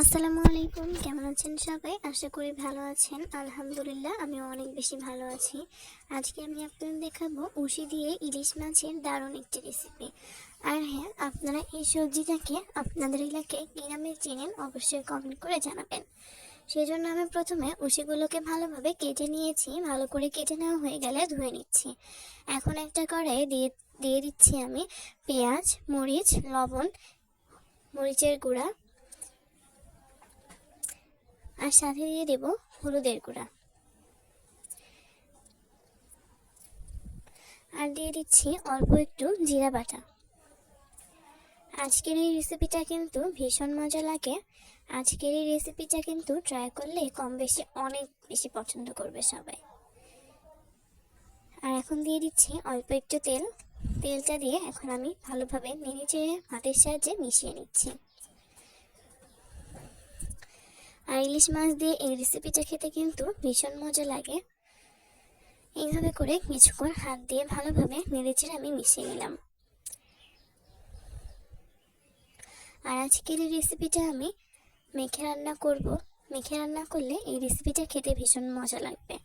আসসালামু আলাইকুম, কেমন আছেন সবাই? আশা করি ভালো আছেন। আলহামদুলিল্লাহ আমি অনেক বেশি ভালো আছি। আজকে আমি আপনাদের দেখাবো উশি দিয়ে ইলিশ মাছের দারুণ একটি রেসিপি আর হ্যাঁ আপনারা এই সবজিটাকে আপনাদের এলাকায় কী নামে চেনেন অবশ্যই কমেন্ট করে জানাবেন। সেই জন্য আমি প্রথমে উশিগুলোকে ভালোভাবে কেটে নিয়েছি। ভালো করে কেটে নেওয়া হয়ে গেলে ধুয়ে নিচ্ছি। এখন একটা কড়াই দিয়ে দিয়ে দিচ্ছি আমি পেঁয়াজ, মরিচ, লবণ, মরিচের গুঁড়া আর সাথে দিয়ে দেব হলুদের গুঁড়া। আর দিয়ে দিচ্ছি অল্প একটু জিরা বাটা। আজকের এই রেসিপিটা কিন্তু ভীষণ মজা লাগে। আজকের এই রেসিপিটা কিন্তু ট্রাই করলে কম বেশি অনেক বেশি পছন্দ করবে সবাই। আর এখন দিয়ে দিচ্ছি অল্প একটু তেল। তেলটা দিয়ে এখন আমি ভালোভাবে নেড়ে চেড়ে হাতের সাহায্যে মিশিয়ে নিচ্ছি। আর ইলিশ মাছ দিয়ে এই রেসিপিটা খেতে কিন্তু ভীষণ মজা লাগে। এইভাবে করে কিছুক্ষণ হাত দিয়ে ভালোভাবে নেড়েচেড়ে আমি মিশিয়ে নিলাম। আর আজকের এই রেসিপিটা আমি মেখে রান্না করব। মেখে রান্না করলে এই রেসিপিটা খেতে ভীষণ মজা লাগবে।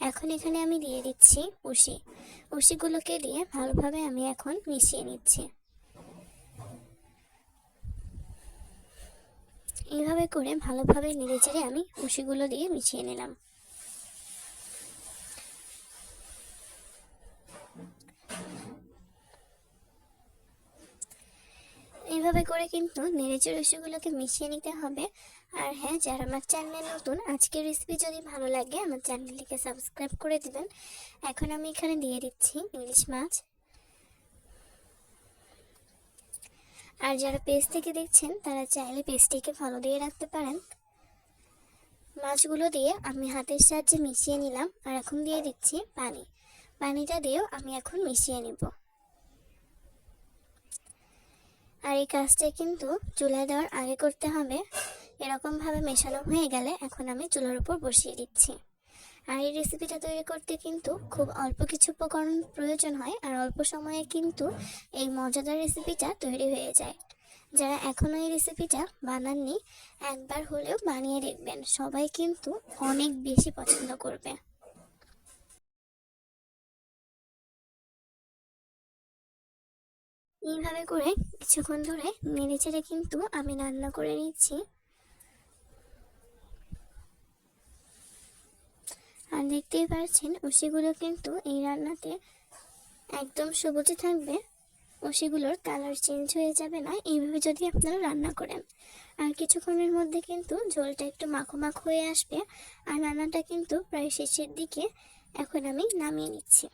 এখন এখানে আমি দিয়ে দিচ্ছি উশি উশিগুলোকে দিয়ে ভালোভাবে আমি এখন মিশিয়ে নিচ্ছি। এইভাবে করে ভালোভাবে নেড়ে চেড়ে আমি উশিগুলো দিয়ে মিশিয়ে নিলাম। এইভাবে করে কিন্তু নেড়েচেড়ে উশিগুলোকে মিশিয়ে নিতে হবে। আর হ্যাঁ যারা আমার চ্যানেলে নতুন, আজকের রেসিপি যদি ভালো লাগে, আমার চ্যানেলটিকে সাবস্ক্রাইব করে দিবেন। এখন আমি এখানে দিয়ে দিচ্ছি ইলিশ মাছ। আর যারা পেজ থেকে দেখছেন, তারা চাইলে পেজটিকে ফলো দিয়ে রাখতে পারেন। মাছগুলো দিয়ে আমি হাতের সাহায্যে মিশিয়ে নিলাম আর এখন দিয়ে দিচ্ছি পানি। পানিটা দিয়েও আমি এখন মিশিয়ে নিব। আর এই কাজটা কিন্তু চুলায় দেওয়ার আগে করতে হবে। এরকমভাবে মেশানো হয়ে গেলে এখন আমি চুলার উপর বসিয়ে দিচ্ছি। আর এই রেসিপিটা তৈরি করতে কিন্তু খুব অল্প কিছু উপকরণ প্রয়োজন হয় আর অল্প সময়ে কিন্তু এই মজাদার রেসিপিটা তৈরি হয়ে যায়। যারা এখনও এই রেসিপিটা বানাননি, একবার হলেও বানিয়ে দেখবেন। সবাই কিন্তু অনেক বেশি পছন্দ করবে। এইভাবে করে কিছুক্ষণ ধরে নেড়ে চেড়ে কিন্তু আমি রান্না করে নিচ্ছি। আর দেখতেই পাচ্ছেন উশিগুলো কিন্তু এই রান্নাতে একদম সবুজে থাকবে। উশিগুলোর কালার চেঞ্জ হয়ে যাবে না, এইভাবে যদি আপনারা রান্না করেন। আর কিছুক্ষণের মধ্যে কিন্তু ঝোলটা একটু মাখো মাখো হয়ে আসবে। আর রান্নাটা কিন্তু প্রায় শেষের দিকে এখন আমি নামিয়ে নিচ্ছি।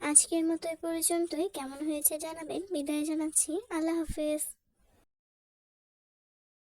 আজকের মতো এ পর্যন্তই। কেমন হয়েছে জানাবেন। বিদায় জানাচ্ছি। আল্লাহ হাফেজ।